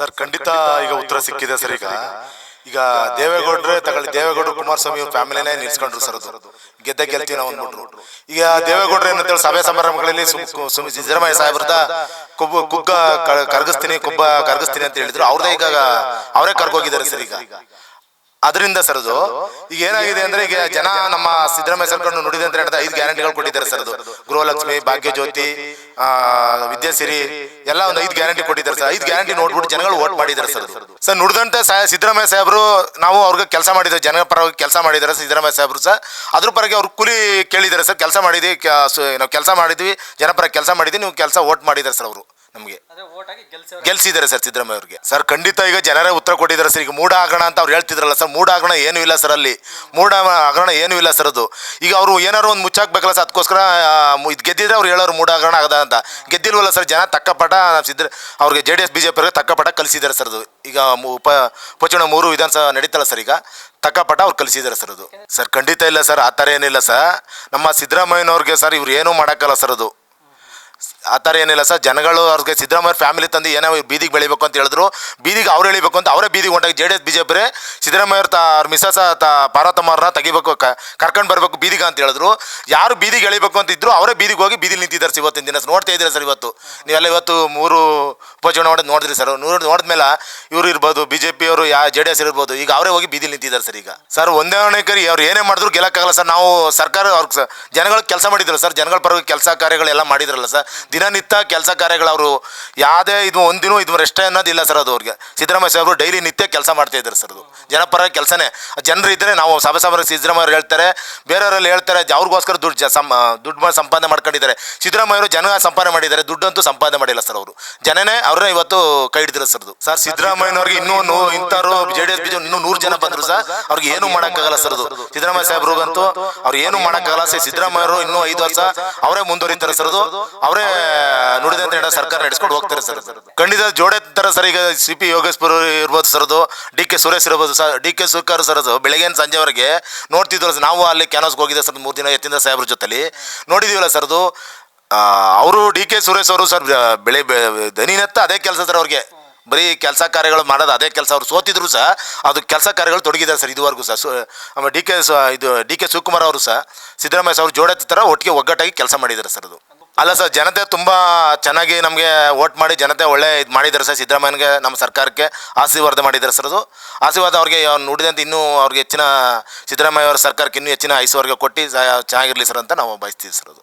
Sir ಖಂಡಿತ ಈಗ ಉತ್ತರ ಸಿಕ್ಕಿದೆ ಸರ್ ಈಗ. ಈಗ. ದೇವೇಗೌಡ್ರೆ ತಗೊಳ್ಳಿ ದೇವೇಗೌಡರು ಕುಮಾರಸ್ವಾಮಿ ಫ್ಯಾಮಿಲಿನೇ ನಿಲ್ಸ್ಕೊಂಡ್ರು ಸರ್ ಅದು. ಗೆದ್ದ ಗೆಲ್ತೀವಿ ನಾವು ಅಂದ್ಬಿಟ್ರು. ಈಗ ದೇವೇಗೌಡ್ರು ಏನಂತೇಳಿ ಸಭೆ ಸಮಾರಂಭಗಳಲ್ಲಿ ಸುಮ್- ಸುಮ್- ಸಿದ್ದರಾಮಯ್ಯ ಸಾಹೇಬ್ರದ ಕೊಬ್ಬು ಕುಗ್ಗ ಕರ್ಗಿಸ್ತೀನಿ ಕುಬ್ಬ ಕರಗಿಸ್ತೀನಿ ಅಂತ ಹೇಳಿದ್ರು. ಅವ್ರದೇ ಈಗ ಅವರೇ ಕರ್ಗೋಗಿದ್ದಾರೆ ಸರ್ ಈಗ. ಅದರಿಂದ ಸರ್ ಅದು ಈಗ ಏನಾಗಿದೆ ಅಂದ್ರೆ ಈಗ ಜನ ನಮ್ಮ ಸಿದ್ದರಾಮಯ್ಯ ಸರ್ಕಾರ ನುಡಿದೆ ಅಂತ ಹೇಳಿದ ಐದು ಗ್ಯಾರಂಟಿಗಳು ಕೊಟ್ಟಿದ್ದಾರೆ ಸರ್ ಅದು. ಗೃಹಲಕ್ಷ್ಮಿ ಭಾಗ್ಯ ಜ್ಯೋತಿ ಆ, ವಿದ್ಯಾಸಿರಿ ಎಲ್ಲ ಒಂದು ಐದು ಗ್ಯಾರಂಟಿ ಕೊಟ್ಟಿದ್ದಾರೆ ಸರ್. ಐದು ಗ್ಯಾರಂಟಿ ನೋಡ್ಬಿಟ್ಟು ಜನಗಳು ವೋಟ್ ಮಾಡಿದ್ದಾರೆ ಸರ್. ಸರ್, ನುಡಿದಂತೆ ಸಿದ್ದರಾಮಯ್ಯ ಸಾಹೇಬರು ನಾವು ಅವ್ರಿಗೆ ಕೆಲಸ ಮಾಡಿದ್ದಾರೆ ಜನ ಪರವಾಗಿ ಕೆಲಸ ಮಾಡಿದ್ದಾರೆ ಸಿದ್ದರಾಮಯ್ಯ ಸಾಹೇಬರು ಸರ್. ಅದ್ರ ಪರವಾಗಿ ಅವ್ರು ಕೂಲಿ ಕೇಳಿದ್ದಾರೆ ಸರ್. ಕೆಲಸ ಮಾಡಿದ್ವಿ ನಾವು ಕೆಲಸ ಮಾಡಿದ್ವಿ ಜನಪರ ಕೆಲಸ ಮಾಡಿದ್ವಿ ನೀವು ಕೆಲಸ ವೋಟ್ ಮಾಡಿದ್ದಾರೆ ಸರ್ ಅವರು. ನಮಗೆ. ಗೆಲ್ಸಿದ್ದಾರೆ ಸರ್ ಸಿದ್ದರಾಮಯ್ಯ ಅವ್ರಿಗೆ. ಸರ್ ಖಂಡಿತ ಈಗ ಜನರೇ ಉತ್ತರ ಕೊಟ್ಟಿದ್ದಾರೆ ಸರ್. ಈಗ ಮೂಡ ಹಗರಣ ಅಂತ ಅವ್ರು ಹೇಳ್ತಿದ್ರಲ್ಲ ಸರ್. ಮೂಡ ಹಗರಣ ಏನೂ ಇಲ್ಲ ಸರ್ ಅಲ್ಲಿ. ಮೂಡ ಹಗರಣ ಏನೂ ಇಲ್ಲ ಸರ್ ಅದು. ಈಗ ಅವರು ಏನಾರು ಒಂದು ಮುಚ್ಚಾಕ್ಬೇಕಲ್ಲ ಸರ್. ಅದಕ್ಕೋಸ್ಕರ ಇದು ಗೆದ್ದಿದ್ರೆ ಅವ್ರು ಹೇಳೋರು ಮೂಡ ಹಗರಣ ಆಗದ ಅಂತ. ಗೆದ್ದಿಲ್ವಲ್ಲ ಸರ್ ಜನ ತಕ್ಕಪಟ ಸಿದ್ರ ಅವ್ರಿಗೆ J D S B J ಪಿಗೆ ತಕ್ಕ ಪಟ ಕಲಿಸಿದ್ದಾರೆ ಸರ್ ಅದು. ಈಗ ಉಪ ಉಪಚುನಾವಣೆ ಮೂರು ವಿಧಾನಸಭಾ ನಡೀತಲ್ಲ ಸರ್ ಈಗ. ತಕ್ಕಪಟ ಅವ್ರು ಕಲಿಸಿದ್ದಾರೆ ಸರ್ ಅದು. ಸರ್ ಖಂಡಿತ ಇಲ್ಲ ಸರ್. ಆ ಥರ ಏನಿಲ್ಲ ಸರ್. ನಮ್ಮ ಸಿದ್ದರಾಮಯ್ಯನವ್ರಿಗೆ ಸರ್ ಇವ್ರು ಏನೂ ಮಾಡೋಕ್ಕಲ್ಲ ಸರ್ ಅದು. ಆ ಥರ ಏನಿಲ್ಲ ಸರ್. ಜನಗಳು ಅವ್ರಿಗೆ ಸಿದ್ದರಾಮಯ್ಯ ಫ್ಯಾಮಿಲಿ ತಂದು ಏನೋ ಬೀದಿಗೆ ಬೆಳಿಬೇಕು ಅಂತ ಹೇಳಿದ್ರು. ಬೀದಿಗೆ ಅವ್ರು ಎಳಿಬೇಕು ಅಂತ ಅವರೇ ಬೀದಿಗೆ ಹೊಂಟಾಗಿ J D S, B J Siddaramaiah ತ ಅವ್ರ ಮಿಸಸ್ ತ ಪಾರ್ವತಮ್ಮವ್ರನ್ನ ತೆಗಿಬೇಕು ಕರ್ಕೊಂಡು ಬರಬೇಕು ಬೀದಿಗೆ ಅಂತ ಹೇಳಿದ್ರು. ಯಾರು ಬೀದಿಗೆ ಎಳಿಬೇಕು ಅಂತ ಇದ್ರು, ಅವರೇ ಬೀದಿಗೆ ಹೋಗಿ ಬೀದಿಲಿ ನಿಂತಿದ್ದಾರೆ ಸರ್ ಇವತ್ತಿನ ದಿನ ನೋಡ್ತಾ ಇದ್ದೀರಾ ಸರ್ ಇವತ್ತು? ನೀವೆಲ್ಲ ಇವತ್ತು ಮೂರು ಉಪಚುನಾವಣೆ ನೋಡಿದ್ರಿ ಸರ್. ನೋಡಿ ನೋಡಿದ್ಮೇಲೆ ಇವ್ರು ಇರ್ಬೋದು, ಬಿ ಜೆ ಪಿಯವರು, ಯಾ ಜೆ ಡಿ ಎಸ್ ಇರ್ಬೋದು, ಈಗ ಅವರೇ ಹೋಗಿ ಬೀದಿಲಿ ನಿಂತಿದ್ದಾರೆ ಸರ್ ಈಗ. ಸರ್, ಒಂದೇ ಹೊಣೆಕರಿ ಅವ್ರು ಏನೇ ಮಾಡಿದ್ರು ಗೆಲ್ಲಕ್ಕಾಗಲ್ಲ ಸರ್. ನಾವು ಸರ್ಕಾರ ಅವ್ರಿಗೆ ಜನಗಳ ಕೆಲಸ ಮಾಡಿದ್ರು ಸರ್. ಜನಗಳ ಪರವಾಗಿ ಕೆಲಸ ಕಾರ್ಯಗಳೆಲ್ಲ ಮಾಡಿದ್ರಲ್ಲ ಸರ್. ದಿನನಿತ್ಯ ಕೆಲಸ ಕಾರ್ಯಗಳು ಅವರು ಯಾವುದೇ ಇದು ಒಂದಿನ ಇದು ರೆಸ್ಟ್ ಅನ್ನೋದಿಲ್ಲ ಸರ್ ಅದು ಅವ್ರಿಗೆ. ಸಿದ್ದರಾಮಯ್ಯ ಸಾಹೇಬರು ಡೈಲಿ ನಿತ್ಯ ಕೆಲಸ ಮಾಡ್ತಾ ಇದ್ದಾರೆ ಸರ್ ಅದು. ಜನಪರ ಕೆಲಸನೇ. ಜನರು ಇದ್ದರೆ ನಾವು ಸಭೆ ಸಭೆ ಸಿದ್ದರಾಮಯ್ಯ ಅವ್ರು ಹೇಳ್ತಾರೆ, ಬೇರೆಯವರಲ್ಲಿ ಹೇಳ್ತಾರೆ ಅವ್ರಿಗೋಸ್ಕರ ದುಡ್ಡು ಸಂ ದುಡ್ಡು ಸಂಪಾದನೆ ಮಾಡ್ಕೊಂಡಿದ್ದಾರೆ. ಸಿದ್ದರಾಮಯ್ಯವರು ಜನ ಸಂಪಾದನೆ ಮಾಡಿದ್ದಾರೆ, ದುಡ್ಡಂತೂ ಸಂಪಾದನೆ ಮಾಡಿಲ್ಲ ಸರ್ ಅವರು. ಜನನೇ ಅವರೇ ಇವತ್ತು ಕೈ ಹಿಡಿದಿರೋ ಸರ್ ಸರ್ ಸಿದ್ದರಾಮಯ್ಯನವ್ರಿಗೆ ಇನ್ನೂ ಇಂಥವ್ರು ಜೆ ಡಿ ಎಸ್ ಇನ್ನೂ ನೂರು ಜನ ಬಂದ್ರು ಸರ್, ಅವ್ರಿಗೆ ಏನು ಮಾಡೋಕ್ಕಾಗಲ್ಲ ಸರ್ ಅದು. ಸಿದ್ದರಾಮಯ್ಯ ಸಾಹೇಬ್ರಿಗಂತೂ ಅವ್ರು ಏನು ಮಾಡೋಕ್ಕಾಗಲ್ಲ. ಸರ್ ಸಿದ್ದರಾಮಯ್ಯರು ಇನ್ನೂ ಐದು ವರ್ಷ ಅವರೇ ಮುಂದುವರಿತಾರೆ ಸರ್ ಅದು. ಅವರೇ ನುಡಿದಂತೆ ಸರ್ಕಾರ ನಡೆಸ್ಕೊಂಡು ಹೋಗ್ತಾರೆ ಸರ್. ಖಂಡಿತ ಜೋಡೆ ತರ ಸರ್, ಈಗ ಸಿ ಪಿ ಯೋಗೇಶ್ವರ ಇರ್ಬೋದು ಸರ್ ಅದು, ಡಿ ಕೆ ಸುರೇಶ್ ಇರ್ಬೋದು ಸರ್, ಡಿ ಕೆ ಸುಕರ್ ಸರ್ ಅದು. ಬೆಳಗ್ಗೆ ಸಂಜೆವರೆಗೆ ನೋಡ್ತಿದ್ವಲ್ಲ ನಾವು ಅಲ್ಲಿ ಕ್ಯಾನೋಸ್ಗೆ ಹೋಗಿದ್ದೆ ಸರ್, ಮೂರು ದಿನ ಎತ್ತಿಂದ ಸಾಹೇಬ್ರ ಜೊತೆಲಿ. ನೋಡಿದೀವಲ್ಲ ಸರ್ ಅದು ಅವರು ಡಿ ಕೆ ಸುರೇಶ್ ಅವರು ಸರ್ ಬೆಳೆ ದನಿನತ್ತ ಅದೇ ಕೆಲಸ ಸರ್ ಅವ್ರಿಗೆ. ಬರೀ ಕೆಲಸ ಕಾರ್ಯಗಳು ಮಾಡೋದು ಅದೇ ಕೆಲಸ ಅವ್ರು ಸೋತಿದ್ರು ಸಹ, ಅದು ಕೆಲಸ ಕಾರ್ಯಗಳು ತೊಡಗಿದ್ದಾರೆ ಸರ್ ಇದುವರೆಗೂ ಸಹ. ಆಮೇಲೆ ಡಿ ಕೆ ಇದು, ಡಿ ಕೆ ಶಿವಕುಮಾರ್ ಅವರು ಸಹ, ಸಿದ್ದರಾಮಯ್ಯ ಸರ್ ಅವ್ರು ಜೋಡತ್ತ ಥರ ಒಟ್ಟಿಗೆ ಒಗ್ಗಟ್ಟಾಗಿ ಕೆಲಸ ಮಾಡಿದ್ದಾರೆ ಸರ್ ಅದು. ಅಲ್ಲ ಸರ್, ಜನತೆ ತುಂಬ ಚೆನ್ನಾಗಿ ನಮಗೆ ವೋಟ್ ಮಾಡಿ ಜನತೆ ಒಳ್ಳೆ ಇದು ಮಾಡಿದ್ದಾರೆ ಸರ್. ಸಿದ್ದರಾಮಯ್ಯನಿಗೆ ನಮ್ಮ ಸರ್ಕಾರಕ್ಕೆ ಆಶೀರ್ವಾದ ಮಾಡಿದ್ದಾರೆ ಸರ್ ಅದು. ಆಶೀರ್ವಾದ ಅವ್ರಿಗೆ ಅವ್ರು ನುಡಿದಂತೆ ಇನ್ನೂ ಅವ್ರಿಗೆ ಹೆಚ್ಚಿನ ಸಿದ್ದರಾಮಯ್ಯ ಅವರ ಸರ್ಕಾರಕ್ಕೆ ಇನ್ನೂ ಹೆಚ್ಚಿನ ಐಶ್ವರ್ಯ ಕೊಟ್ಟು ಚೆನ್ನಾಗಿರಲಿ ಸರ್ ಅಂತ ನಾವು ಬಯಸ್ತೀವಿ ಸರ್ ಅದು.